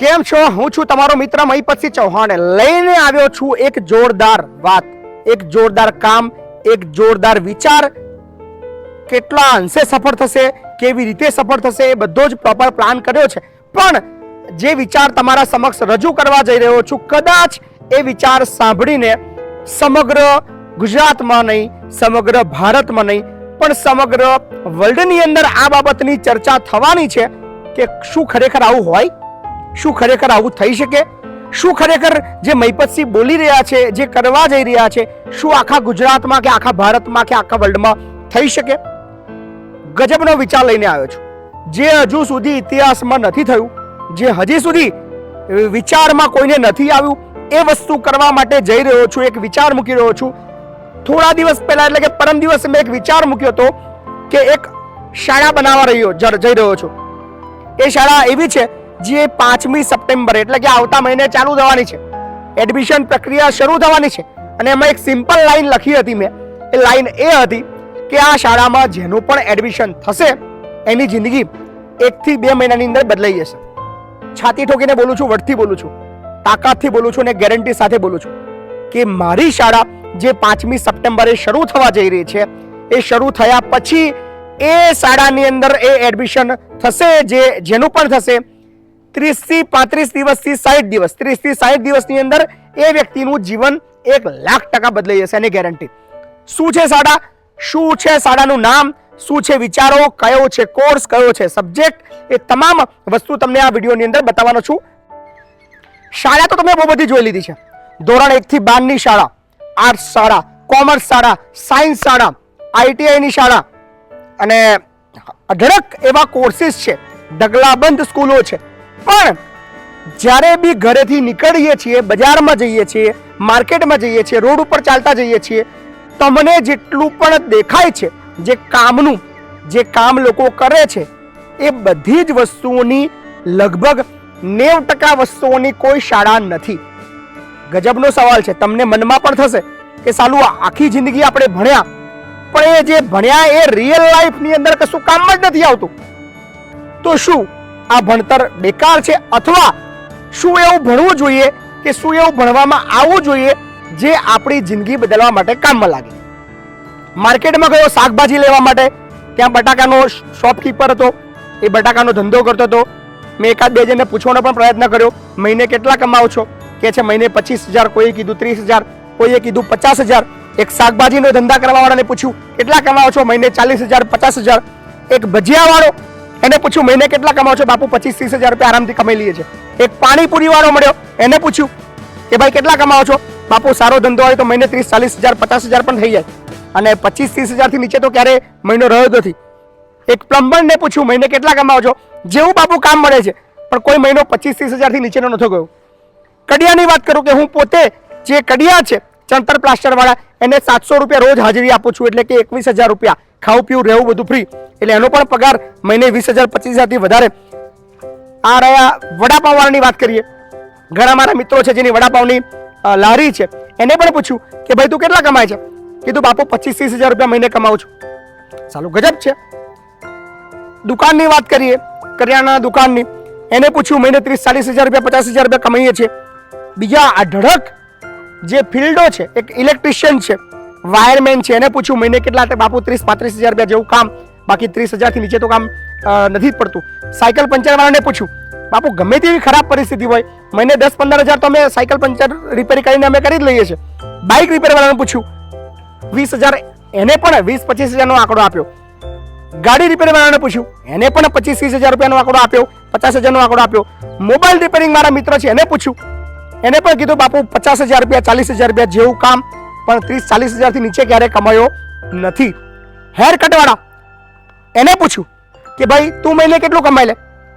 કેમ છો? હું છું તમારો મિત્ર મહીપતસિંહ ચૌહાણ. લઈને આવ્યો છું એક જોરદાર વાત, એક જોરદાર કામ, એક જોરદાર વિચાર. કેટલા અંશે સફળ થશે, કેવી રીતે સફળ થશે, એ બધો જ પ્રોપર પ્લાન કર્યો છે. પણ જે વિચાર તમારા સમક્ષ રજૂ કરવા જઈ રહ્યો છું, કદાચ એ વિચાર સાંભળીને સમગ્ર ગુજરાતમાં નહીં, સમગ્ર ભારતમાં નહીં, પણ સમગ્ર વર્લ્ડની અંદર આ બાબતની ચર્ચા થવાની છે કે શું ખરેખર આવું હોય? શું ખરેખર આવું થઈ શકે? શું ખરેખર જે મહિપતસિંહ બોલી રહ્યા છે, જે કરવા જઈ રહ્યા છે, શું આખા ગુજરાતમાં કે આખા ભારતમાં કે આખા વર્લ્ડમાં થઈ શકે? ગજબનો વિચાર લઈને આવ્યો છું. જે હજુ સુધી ઇતિહાસમાં નથી થયું, જે હજી સુધી વિચારમાં કોઈને નથી આવ્યું, એ વસ્તુ કરવા માટે જઈ રહ્યો છું, એક વિચાર મૂકી રહ્યો છું. થોડા દિવસ પહેલા, એટલે કે પરમ દિવસ મેં એક વિચાર મૂક્યો હતો કે એક શાળા બનાવવા રહ્યો, જઈ રહ્યો છું. એ શાળા એવી છે જે પાંચમી સપ્ટેમ્બર, એટલે કે આવતા મહિને ચાલુ થવાની છે. એડમિશન પ્રક્રિયા શરૂ થવાની છે. અને એમાં એક સિમ્પલ લાઈન લખી હતી મેં. એ લાઈન એ હતી કે આ શાળામાં જેનું પણ એડમિશન થશે, એની જિંદગી એકથી બે મહિનાની અંદર બદલાઈ જશે. છાતી ઠોકીને બોલું છું વડથી બોલું છું, તાકાતથી બોલું છું અને ગેરંટી સાથે બોલું છું કે મારી શાળા જે પાંચમી સપ્ટેમ્બરે શરૂ થવા જઈ રહી છે, એ શરૂ થયા પછી એ શાળાની અંદર એ એડમિશન થશે, જે, જેનું પણ થશે ત્રીસથી પાંત્રીસ દિવસથી સાઠ દિવસ. ત્રીસથી સાઠ દિવસની અંદર એ વ્યક્તિનું જીવન એક લાખ ટકા બદલાઈ જશે એની ગેરંટી શું છે શાળા? શું છે શાળાનું નામ? શું છે વિચારો? કયો છે કોર્સ કયો છે સબ્જેક્ટ એ તમામ વસ્તુ તમને આ વિડીયોની અંદર બતાવવાનો છું. શાળા તો તમે બહુ બધી જોઈ લીધી છે. ધોરણ એકથી બારની શાળા, આર્ટ્સ શાળા, કોમર્સ શાળા, સાયન્સ શાળા, આઈટીઆઈની શાળા અને અઢળક એવા કોર્સિસ છે. ઢગલાબંધ સ્કૂલો છે. પણ જ્યારે બી ઘરેથી નીકળીએ છીએ, બજારમાં જઈએ છીએ, માર્કેટમાં જઈએ છીએ, રોડ ઉપર ચાલતા જઈએ છીએ, તમને જેટલું પણ દેખાય છે, જે કામનું, જે કામ લોકો કરે છે, એ બધી જ વસ્તુઓની લગભગ નેવ ટકા વસ્તુઓની કોઈ શાળા નથી. ગજબનો સવાલ છે. તમને મનમાં પણ થશે કે સાલું આખી જિંદગી આપણે ભણ્યા. પણ એ જે ભણ્યા એ રિયલ લાઈફની અંદર કશું કામ જ નથી આવતું. તો શું? આ ભણતર બેકાર છે અથવા શું એવું ભણવું જોઈએ કે શું એવું ભણવામાં આવવું જોઈએ જે આપણી જિંદગી બદલવા માટે કામમાં લાગે? માર્કેટમાં ગયો શાકભાજી લેવા માટે, ત્યાં બટાકાનો શોપકીપર હતો, એ બટાકાનો ધંધો કરતો હતો. મેં એકાદ બે જણને પૂછવાનો પણ પ્રયત્ન કર્યો, મહિને કેટલા કમાવો છો? કે છે, મહિને પચીસ હજાર, કોઈએ કીધું ત્રીસ હજાર, કોઈએ કીધું પચાસ હજાર. એક શાકભાજીનો ધંધા કરવા વાળાને પૂછ્યું, કેટલા કમાવો છો? મહિને ચાલીસ હજાર, પચાસ હજાર. એક ભજીયા વાળો એને પૂછ્યું, મહિને કેટલા કમાવો છો? બાપુ પચીસ ત્રીસ હજાર રૂપિયા આરામથી કમાઈ લઈએ છે એક પાણીપુરી વાળો મળ્યો, એને પૂછ્યું કે ભાઈ કેટલા કમાવો છો? બાપુ, સારો ધંધો હોય તો મહિને ત્રીસ ચાલીસ હજાર, પચાસ હજાર પણ થઈ જાય. અને પચીસ ત્રીસ હજારથી નીચે તો ક્યારે મહિનો રહ્યો નથી. એક પ્લમ્બરને પૂછ્યું, મહિને કેટલા કમાવો છો? જેવું બાપુ કામ મળે છે, પણ કોઈ મહિનો પચીસ ત્રીસ હજારથી નીચેનો નથી ગયો. કડિયાની વાત કરું કે હું પોતે જે કડિયા છે ચણતર પ્લાસ્ટરવાળા, એને સાતસો રૂપિયા રોજ હાજરી આપું છું, એટલે કે એકવીસ હજાર રૂપિયા. ખાવું પીવું રહેવું બધું ફ્રી એટલે એનો પણ પગાર મહિને વીસ હજાર, પચીસ હજારથી વધારે. આ રહ્યા વડાપાવવાળાની વાત કરીએ. ઘણા મારા મિત્રો છે જેની વડાપાવની લારી છે. એને પણ પૂછ્યું કે ભાઈ, તું કેટલા કમાય છે? કીધું, બાપુ પચીસ ત્રીસ હજાર રૂપિયા મહિને કમાવું છું. સાલું ગજબ છે. દુકાનની વાત કરીએ, કરિયાણાના દુકાનની. એને પૂછ્યું, મહિને ત્રીસ, ચાલીસ હજાર રૂપિયા, પચાસ હજાર રૂપિયા કમાઈએ છીએ. બીજા અઢળક જે ફિલ્ડો છે, એક ઇલેક્ટ્રિશિયન છે વાયરમેન છે, એને પૂછ્યું, મહિને કેટલા તે બાપુ ત્રીસ, પાંત્રીસ હજાર રૂપિયા જેવું કામ, બાકી ત્રીસ હજારથી નીચે તો કામ નથી જ પડતું. સાયકલ પંચરવાળાને પૂછ્યું, બાપુ, ગમે તેવી ખરાબ પરિસ્થિતિ હોય, મહિને દસ, પંદર હજાર તો અમે સાયકલ પંચર રિપેર કરીને અમે કરી જ લઈએ છીએ. બાઇક રિપેરવાળાને પૂછ્યું, વીસ હજાર, એને પણ વીસ, પચીસ હજારનો આંકડો આપ્યો. ગાડી રિપેરવાળાને પૂછ્યું, એને પણ પચીસ, ત્રીસ હજાર રૂપિયાનો આંકડો આપ્યો, પચાસ હજારનો આંકડો આપ્યો. મોબાઈલ રિપેરિંગ મારા મિત્ર છે, એને પૂછ્યું, એને પણ કીધું, બાપુ, પચાસ હજાર રૂપિયા, ચાલીસ હજાર રૂપિયા જેવું કામ પણ ત્રીસ ચાલીસ હજારથી નીચે ક્યારે કમાયો નથી. હેર કટવાળા એને પૂછ્યું કે ભાઈ, તું મહિને કેટલું કમાઈ લે?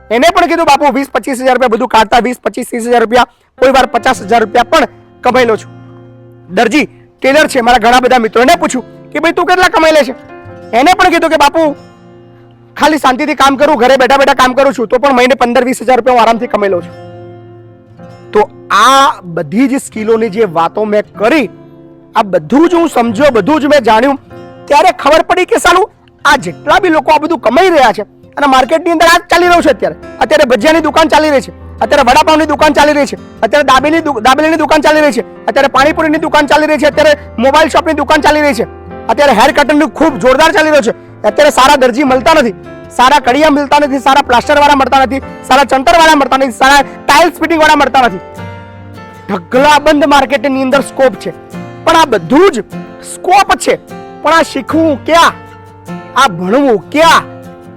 એને પણ કીધું, બાપુ, વીસ પચીસ હજાર રૂપિયા બધું કાઢતા, વીસ પચીસ, ત્રીસ હજાર રૂપિયા, કોઈ વાર પચાસ હજાર રૂપિયા પણ કમાઈ લો છું. દરજી ટેલર છે, મારા ઘણા બધા મિત્રો એને પૂછ્યું કે ભાઈ, તું કેટલા કમાઈ લે છે? એને પણ કીધું કે, બાપુ, ખાલી શાંતિથી કામ કરું, ઘરે બેઠા બેઠા કામ કરું છું, તો પણ મહિને પંદર, વીસ હજાર રૂપિયા હું આરામથી કમાઈ લઉં છું. તો આ બધી જ સ્કિલોની જે વાતો મેં કરી આ બધું જ હું સમજ્યો, બધું જ મેં જાણ્યું. ત્યારે ખબર પડી કે સાલું આ જેટલા બી લોકો આ બધું કમાઈ રહ્યા છે, અને માર્કેટની અંદર આ ચાલી રહ્યું છે અત્યારે. અત્યારે ભજીયાની દુકાન ચાલી રહી છે, અત્યારે વડાપાવની દુકાન ચાલી રહી છે, અત્યારે દાબેલી દાબેલીની દુકાન ચાલી રહી છે, અત્યારે પાણીપુરીની દુકાન ચાલી રહી છે, અત્યારે મોબાઈલ શોપની દુકાન ચાલી રહી છે, અત્યારે હેર કટરનું ખૂબ જોરદાર ચાલી રહ્યો છે, અત્યારે સારા દરજી મળતા નથી, સારા કડિયા મળતા નથી, સારા પ્લાસ્ટર વાળા મળતા નથી, સારા ચંતર વાળા મળતા નથી, સારા ટાઇલ્સ ફિટિંગ વાળા મળતા નથી. ઢગલાબંધ માર્કેટની અંદર સ્કોપ છે. પણ આ બધું જ સ્કોપ છે. પણ આ શીખવું ક્યાં? આ ભણવું ક્યાં?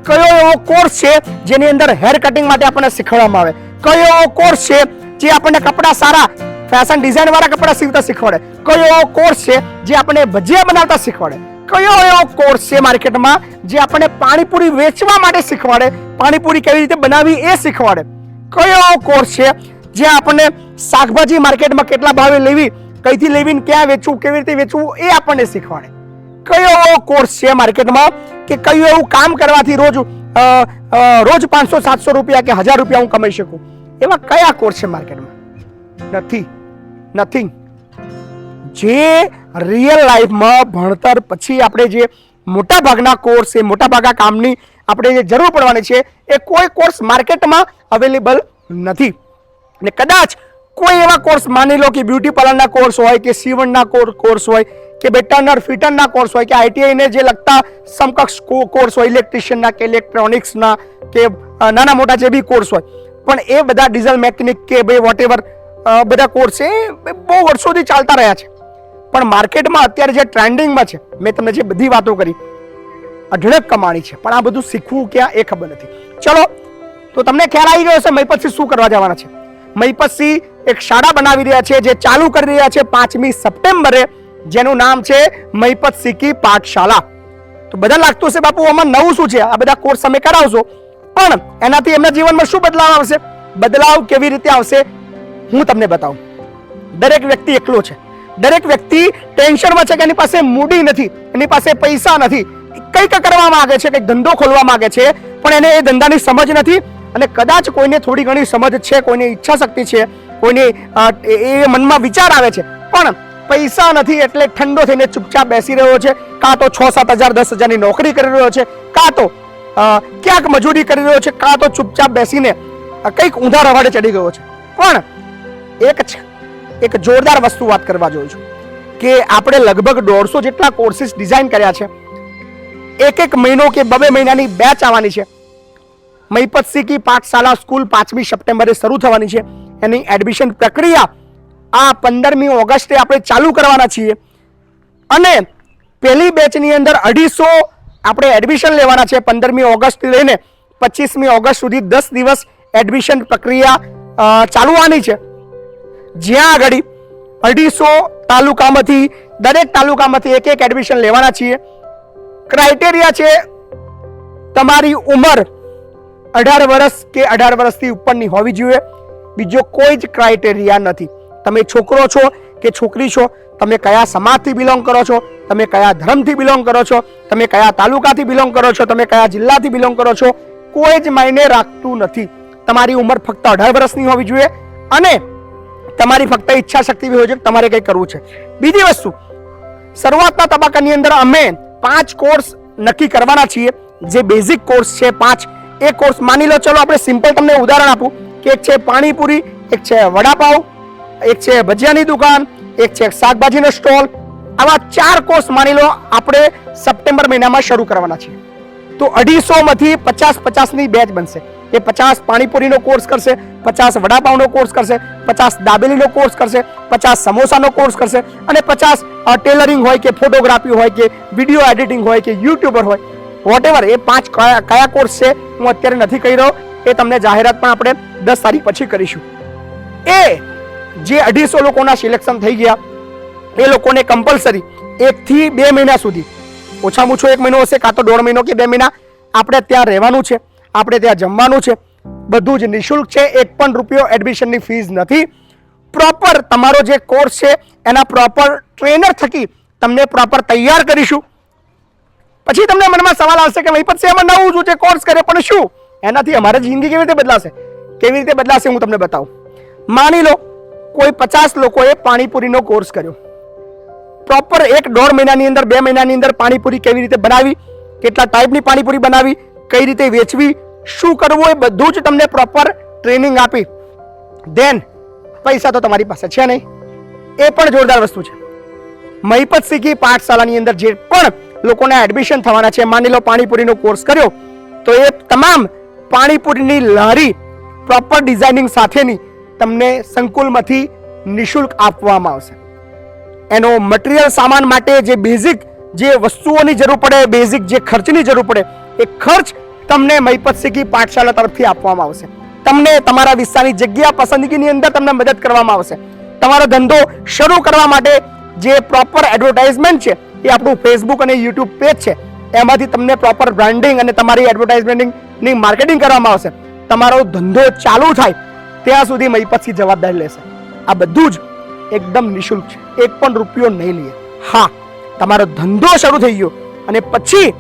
કયો એવો કોર્સ છે જેની અંદર હેર કટિંગ માટે આપણને શીખવાડવામાં આવે? કયો એવો કોર્સ છે જે આપણને કપડાં સારા ફેશન ડિઝાઇન વાળા કપડાં સીવતા શીખવાડે? કયો એવો કોર્સ છે જે આપણને ભજીયા બનાવતા શીખવાડે? કયો એવો કોર્સ છે માર્કેટમાં જે આપણને પાણીપુરી વેચવા માટે શીખવાડે? પાણીપુરી કેવી રીતે બનાવવી એ શીખવાડે? કયો એવો કોર્સ છે જે આપણને શાકભાજી માર્કેટમાં કેટલા ભાવે લેવી કઈથી લેવી ક્યાં વેચવું, કેવી રીતે વેચવું, એ આપણને શીખવાડે. કયો એવો કોર્સ છે માર્કેટમાં કે કયું એવું કામ કરવાથી રોજ રોજ પાંચસો, સાતસો રૂપિયા કે હજાર રૂપિયા હું કમાઈ શકું? એવા કયા કોર્સ છે માર્કેટમાં? નથી. નથિંગ જે રિયલ લાઈફમાં ભણતર પછી આપણે જે મોટા ભાગના કોર્સ એ મોટા ભાગના કામની આપણે જે જરૂર પડવાની છે, એ કોઈ કોર્સ માર્કેટમાં અવેલેબલ નથી. અને કદાચ કોઈ એવા કોર્સ માની લો કે બ્યુટી પાર્લરના કોર્સ હોય કે સીવણના કોર્સ હોય કે બેટરનર ફિટરના કોર્સ હોય કે આઈટીઆઈને જે લગતા સમકક્ષ કોર્સ હોય ઇલેક્ટ્રિશિયનના કે ઇલેક્ટ્રોનિક્સના કે નાના મોટા જે બી કોર્સ હોય. પણ એ બધા ડીઝલ મેકેનિક કે ભાઈ વોટ એવર બધા કોર્સ એ બહુ વર્ષોથી ચાલતા રહ્યા છે. પણ માર્કેટમાં અત્યારે જે ટ્રેન્ડિંગમાં છે, મેં તમને જે બધી વાતો કરી, અઢળક કમાણી છે. પણ આ બધું શીખવું ક્યાં એ ખબર નથી. ચલો, તો તમને ખ્યાલ આવી ગયો હશે પછી શું કરવા જવાના છે? મહીપતસિંહ એક શાળા બનાવી રહ્યા છે જે ચાલુ કરી રહ્યા છે પાંચમી સપ્ટેમ્બરે. જેનું નામ છે મહીપત સિક્કી પાઠશાલા તો બધા લાગતું હશે બાપુ, આમાં નવું શું છે? આ બધા કોર્સ તમે કરાવશો. પણ એનાથી એમના જીવનમાં શું બદલાવ આવશે? બદલાવ કેવી રીતે આવશે? હું તમને બતાવું. દરેક વ્યક્તિ એકલો છે. દરેક વ્યક્તિ ટેન્શનમાં છે કે એની પાસે મૂડી નથી, એની પાસે પૈસા નથી. કંઈક કરવા માંગે છે, કંઈક ધંધો ખોલવા માંગે છે, પણ એને એ ધંધાની સમજ નથી. અને કદાચ કોઈને થોડી ઘણી સમજ છે, કોઈની ઈચ્છા શક્તિ છે, કોઈની એ મનમાં વિચાર આવે છે, પણ પૈસા નથી એટલે ઠંડો થઈને ચૂપચાપ બેસી રહ્યો છે, કાં તો છ સાત હજાર, દસ હજારની નોકરી કરી રહ્યો છે, કાં તો ક્યાંક મજૂરી કરી રહ્યો છે, કાં તો ચૂપચાપ બેસીને કંઈક ઊંધા રવાડે ચડી ગયો છે. પણ એક એક જોરદાર વસ્તુ વાત કરવા જોઉં છું, કે આપણે લગભગ દોઢસો જેટલા કોર્સિસ ડિઝાઇન કર્યા છે એક એક મહિનો કે બબે મહિનાની બેચ આવવાની છે મહીપત સિક્કી પાઠશાલા સ્કૂલ પાંચમી સપ્ટેમ્બરે શરૂ થવાની છે. એની એડમિશન પ્રક્રિયા આ પંદરમી ઓગસ્ટે આપણે ચાલુ કરવાના છીએ. અને પહેલી બેચની અંદર અઢીસો આપણે એડમિશન લેવાના છે પંદરમી ઓગસ્ટથી લઈને પચીસમી ઓગસ્ટ સુધી દસ દિવસ એડમિશન પ્રક્રિયા ચાલવાની છે. જ્યાં આગળ અઢીસો તાલુકામાંથી, દરેક તાલુકામાંથી એક એક એડમિશન લેવાના છીએ. ક્રાઇટેરિયા છે તમારી ઉંમર અઢાર વર્ષ કે અઢાર વર્ષથી ઉપરની હોવી જોઈએ. બીજો કોઈ જ ક્રાઇટેરિયા નથી. તમે છોકરો છો કે છોકરી છો, તમે કયા સમાજથી બિલોંગ કરો છો, તમે કયા ધર્મથી બિલોંગ કરો છો, તમે કયા તાલુકાથી બિલોંગ કરો છો, તમે કયા જિલ્લાથી બિલોંગ કરો છો, કોઈ જ માયને રાખતું નથી. તમારી ઉંમર ફક્ત અઢાર વર્ષની હોવી જોઈએ અને તમારી ફક્ત ઈચ્છા શક્તિ બી હોય છે તમારે કંઈ કરવું છે. બીજી વસ્તુ, શરૂઆતના તબક્કાની અંદર અમે પાંચ કોર્સ નક્કી કરવાના છીએ. જે બેઝિક કોર્સ છે પાંચ એ કોર્સ માની લો, ચલો આપણે સિમ્પલ તમને ઉદાહરણ આપું. કે એક છે પાણીપુરી, એક છે વડાપાઉ, એક છે ભજીયાની દુકાન, એક છે શાકભાજીનો સ્ટોલ. આવા ચાર કોર્સ માની લો, આપણે સપ્ટેમ્બર મહિનામાં શરૂ કરવાના છીએ. તો અઢીસો માંથી પચાસ પચાસની બેચ બનશે. એ પચાસ પાણીપુરીનો કોર્સ કરશે, પચાસ વડાપાવનો કોર્સ કરશે, પચાસ દાબેલીનો કોર્સ કરશે, પચાસ સમોસાનો કોર્સ કરશે અને પચાસ ટેલરિંગ હોય કે ફોટોગ્રાફી હોય કે વીડિયો એડિટિંગ હોય કે યુટ્યુબર હોય. વોટેવર એ પાંચ કયા કયા કોર્સ છે, હું અત્યારે નથી કહી રહ્યો. એ તમને જાહેરાત પણ આપણે દસ તારીખ પછી કરીશું. એ જે અઢીસો લોકોના સિલેક્શન થઈ ગયા, એ લોકોને કમ્પલસરી એકથી બે મહિના સુધી. ઓછામાં ઓછો એક મહિનો હશે, કાં તો દોઢ મહિનો કે બે મહિના. આપણે ત્યાં રહેવાનું છે, આપણે ત્યાં જમવાનું છે. બધું જ નિઃશુલ્ક છે, એક પણ રૂપિયો એડમિશનની ફીસ નથી. પ્રોપર તમારો જે કોર્સ છે, એના પ્રોપર ટ્રેનર થકી તમને પ્રોપર તૈયાર કરીશું. પછી તમને મનમાં સવાલ આવશે કે પછી એમાં નવું છે? કોર્સ કરે, પણ શું? એનાથી અમારી જિંદગી કેવી રીતે બદલાશે? કેવી રીતે બદલાશે હું તમને બતાવું. માની લો, કોઈ પચાસ લોકોએ પાણીપુરીનો કોર્સ કર્યો. પ્રોપર એક દોઢ મહિનાની અંદર, બે મહિનાની અંદર પાણીપુરી કેવી રીતે બનાવી, કેટલા ટાઈપની પાણીપુરી બનાવી, કઈ રીતે વેચવી, શું કરવું, એ બધું જ તમને પ્રોપર ટ્રેનિંગ આપી. દેન પૈસા તો તમારી પાસે છે નહીં. એ પણ જોરદાર વસ્તુ છે. મહિપત શીખી પાઠશાળાની અંદર જે પણ લોકોને એડમિશન થવાના છે. માની લો પાણીપુરીનો કોર્સ કર્યો, તો એ તમામ પાણીપુરીની લારી પ્રોપર ડિઝાઇનિંગ સાથેની તમને સંકુલમાંથી નિશુલ્ક આપવામાં આવશે. એનો મટીરિયલ સામાન માટે જે બેઝિક જે વસ્તુઓની જરૂર પડે બેઝિક જે ખર્ચની જરૂર પડે, એ ખર્ચ તમને મહીપત શીખી પાઠશાળા તરફથી આપવામાં આવશે. તમને તમારા વિસ્તારની જગ્યા પસંદગીની અંદર તમને મદદ કરવામાં આવશે. તમારો ધંધો શરૂ કરવા માટે જે પ્રોપર એડવર્ટાઇઝમેન્ટ છે એ આપણું ફેસબુક અને યુટ્યુબ પેજ છે. એમાંથી તમને પ્રોપર બ્રાન્ડિંગ અને તમારી એડવર્ટાઇઝમેન્ટની માર્કેટિંગ કરવામાં આવશે. તમારો ધંધો ચાલુ થાય, ત્યાં સુધી મહિપતથી જવાબદારી લેશે. આ બધું જ એકદમ નિઃશુલ્ક છે. એક પણ રૂપિયો નહીં લઈએ. હા, તમારો ધંધો શરૂ થઈ ગયો અને પછી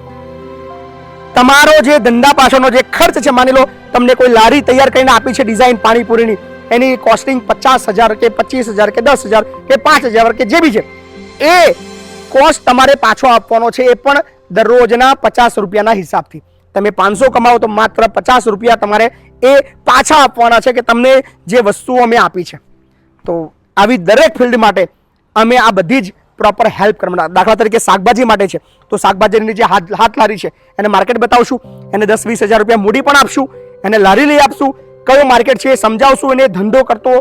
તમારો જે ધંધા પાછળનો જે ખર્ચ છે, માની લો, તમને કોઈ લારી તૈયાર કરીને આપી છે ડિઝાઇન પાણીપુરીની, એની કોસ્ટિંગ પચાસ હજાર કે પચીસ હજાર કે દસ હજાર કે પાંચ હજાર કે જે બી છે, એ કોસ્ટ તમારે પાછો આપવાનો છે એ પણ દરરોજના પચાસ રૂપિયાના હિસાબથી. તમે પાંચસો કમાવો તો માત્ર પચાસ રૂપિયા તમારે એ પાછા આપવાના છે કે તમને જે વસ્તુઓ અમે આપી છે. તો આવી દરેક ફિલ્ડ માટે અમે આ બધી જ પ્રોપર હેલ્પ કરવાના દાખલા તરીકે શાકભાજી માટે છે, તો શાકભાજીની જે હાથ હાથ લારી છે, એને માર્કેટ બતાવશું, એને દસ વીસ હજાર રૂપિયા મૂડી પણ આપશું, એને લારી લઈ આપશું, કયો માર્કેટ છે એ સમજાવશું, એને ધંધો કરતો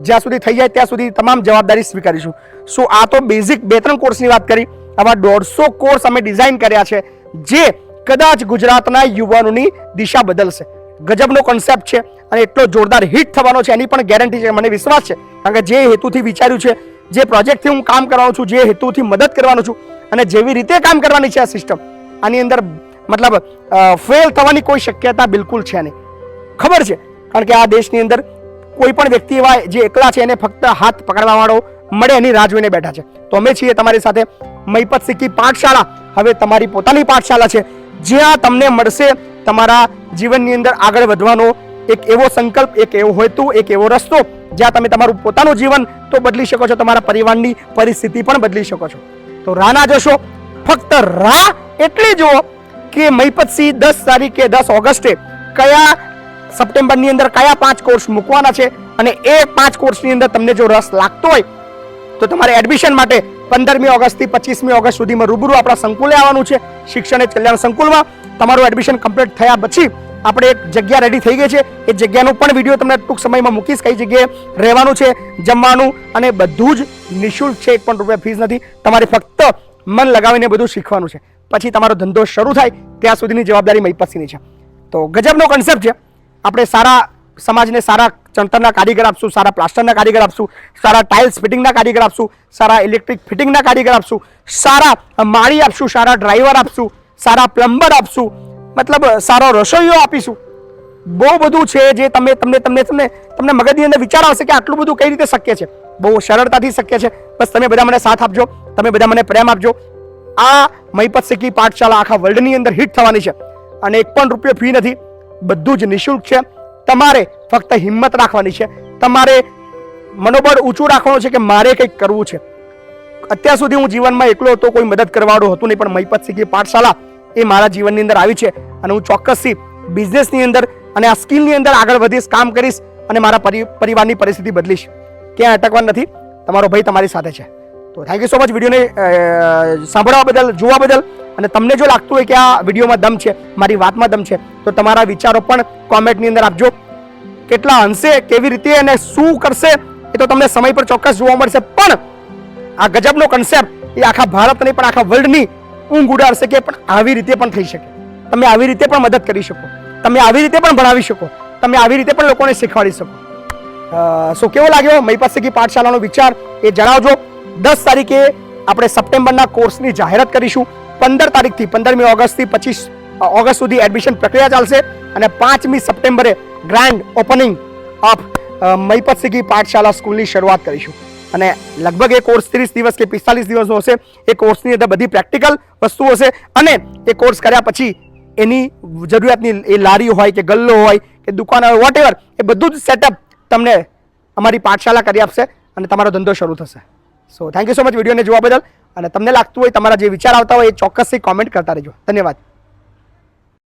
જ્યાં સુધી થઈ જાય ત્યાં સુધી તમામ જવાબદારી સ્વીકારીશું. સો આ તો બેઝિક બે ત્રણ કોર્સની વાત કરી. આવા દોઢસો કોર્સ અમે ડિઝાઇન કર્યા છે, જે કદાચ ગુજરાતના યુવાનોની દિશા બદલશે. ગજબનો કોન્સેપ્ટ છે અને એટલો જોરદાર હિટ થવાનો છે, એની પણ ગેરંટી છે, મને વિશ્વાસ છે. કારણ કે જે હેતુથી વિચાર્યું છે, જે પ્રોજેક્ટથી હું કામ કરવાનો છું, જે હેતુથી મદદ કરવાનો છું, અને જેવી રીતે કામ કરવાની છે આ સિસ્ટમ આની અંદર મતલબ ફેલ થવાની કોઈ શક્યતા બિલકુલ છે નહીં. ખબર છે? કારણ કે આ દેશની અંદર કોઈ પણ વ્યક્તિ એવા જે એકલા છે એને ફક્ત હાથ પકડવા વાળો મળે એની રાહ જોઈને બેઠા છે. તો અમે છીએ તમારી સાથે મહિપત સિક્કી પાઠશાળા. હવે તમારી પોતાની પાઠશાળા છે. જ્યાં તમને મળશે તમારા જીવનની અંદર આગળ વધવાનો એક એવો સંકલ્પ, એક એવો હેતુ, એક એવો રસ્તો, જ્યાં તમે તમારું પોતાનું જીવન તો બદલી શકો છો, તમારા પરિવારની પરિસ્થિતિ પણ બદલી શકો છો. તો રાના જોશો. ફક્ત રાહ એટલી જુઓ કે મહિપતસિંહ દસ તારીખે, દસ ઓગસ્ટે કયા સપ્ટેમ્બરની અંદર કયા પાંચ કોર્સ મૂકવાના છે અને એ પાંચ કોર્સની અંદર તમને જો રસ લાગતો હોય, તો તમારે એડમિશન માટે પંદરમી ઓગસ્ટથી પચીસમી ઓગસ્ટ સુધીમાં રૂબરૂ આપણા સંકુલે આવવાનું છે, શિક્ષણ એ કલ્યાણ સંકુલમાં. તમારું એડમિશન કમ્પ્લીટ થયા પછી આપણે એક જગ્યા રેડી થઈ ગઈ છે. એ જગ્યાનો પણ વીડિયો તમને ટૂંક સમયમાં મૂકીશ, કઈ જગ્યાએ રહેવાનું છે, જમવાનું અને બધું જ નિઃશુલ્ક છે, એક પણ રૂપિયા ફીસ નથી. તમારે ફક્ત મન લગાવીને બધું શીખવાનું છે. પછી તમારો ધંધો શરૂ થાય, ત્યાં સુધીની જવાબદારી મહિપતસિંહની છે. તો ગજબનો કન્સેપ્ટ છે. આપણે સારા સમાજને સારા ચણતરના કારીગર આપશું, સારા પ્લાસ્ટરના કારીગર આપશું, સારા ટાઇલ્સ ફિટિંગના કારીગર આપશું, સારા ઇલેક્ટ્રિક ફિટિંગના કારીગર આપશું, સારા માળી આપશું, સારા ડ્રાઈવર આપશું, સારા પ્લમ્બર આપશું, મતલબ સારો રસોઈયો આપીશું. બહુ બધું છે જે તમે, તમને તમને તમને તમને મગજની અંદર વિચાર આવશે કે આટલું બધું કઈ રીતે શક્ય છે. બહુ સરળતાથી શક્ય છે. બસ તમે બધા મને સાથ આપજો, તમે બધા મને પ્રેમ આપજો. આ મહિપત શીખી પાઠશાળા આખા વર્લ્ડની અંદર હિટ થવાની છે. અને એક પણ રૂપિયો ફી નથી. બધું જ નિઃશુલ્ક છે. તમારે ફક્ત હિંમત રાખવાની છે. તમારે મનોબળ ઊંચું રાખવાનું છે કે મારે કંઈક કરવું છે. અત્યાર સુધી હું જીવનમાં એકલો હતો, કોઈ મદદ કરવાવાળું હતું નહીં, પણ મહીપત શીખી પાઠશાળા એ મારા જીવનની અંદર આવી છે અને હું ચોક્કસથી બિઝનેસની અંદર અને આ સ્કિલની અંદર આગળ વધીશ, કામ કરીશ અને મારા પરિવારની પરિસ્થિતિ બદલીશ. ક્યાં અટકવા નથી. તમારો ભાઈ તમારી સાથે છે. તો થેન્ક યુ સો મચ વિડીયોને સાંભળવા બદલ, જોવા બદલ અને તમને જો લાગતું હોય કે આ વિડીયોમાં દમ છે, મારી વાતમાં દમ છે, તો તમારા વિચારો પણ કોમેન્ટની અંદર આપજો. કેટલા અંશે કેવી રીતે અને શું કરશે એ તો તમને સમય પર ચોક્કસ જોવા મળશે. પણ આ ગજબનો કન્સેપ્ટ એ આખા ભારત નહીં પણ આખા વર્લ્ડની ઊંઘ ઉડાડશે કે પણ આવી રીતે પણ થઈ શકે. તમે આવી રીતે પણ મદદ કરી શકો. તમે આવી રીતે પણ ભણાવી શકો. તમે આવી રીતે પણ લોકોને શીખવાડી શકો. સો કેવો લાગ્યો મય પાસે કી પાઠશાળાનો વિચાર એ જણાવજો. દસ તારીખે આપણે સપ્ટેમ્બરના કોર્સની જાહેરાત કરીશું. પંદર તારીખથી, પંદરમી ઓગસ્ટથી પચીસ ઓગસ્ટ સુધી એડમિશન પ્રક્રિયા ચાલશે અને પાંચમી સપ્ટેમ્બરે grand opening of Mahipat Sigi પાઠશાળા સ્કૂલની શરૂઆત કરીશું. અને લગભગ એ કોર્સ ત્રીસ દિવસ કે પિસ્તાલીસ દિવસનો હશે. એ કોર્સની અંદર બધી પ્રેક્ટિકલ વસ્તુ હશે અને એ કોર્સ કર્યા પછી એની જરૂરિયાતની એ લારી હોય કે ગલ્લો હોય કે દુકાન હોય વોટ એ બધું જ સેટઅપ તમને અમારી પાઠશાળા કરી આપશે અને તમારો ધંધો શરૂ થશે. So thank you so much વિડીયોને જોવા બદલ. અને તમને લાગતું હોય તમારા જે વિચાર આવતા હોય એ ચોક્કસથી કોમેન્ટ કરતા રહેજો. ધન્યવાદ.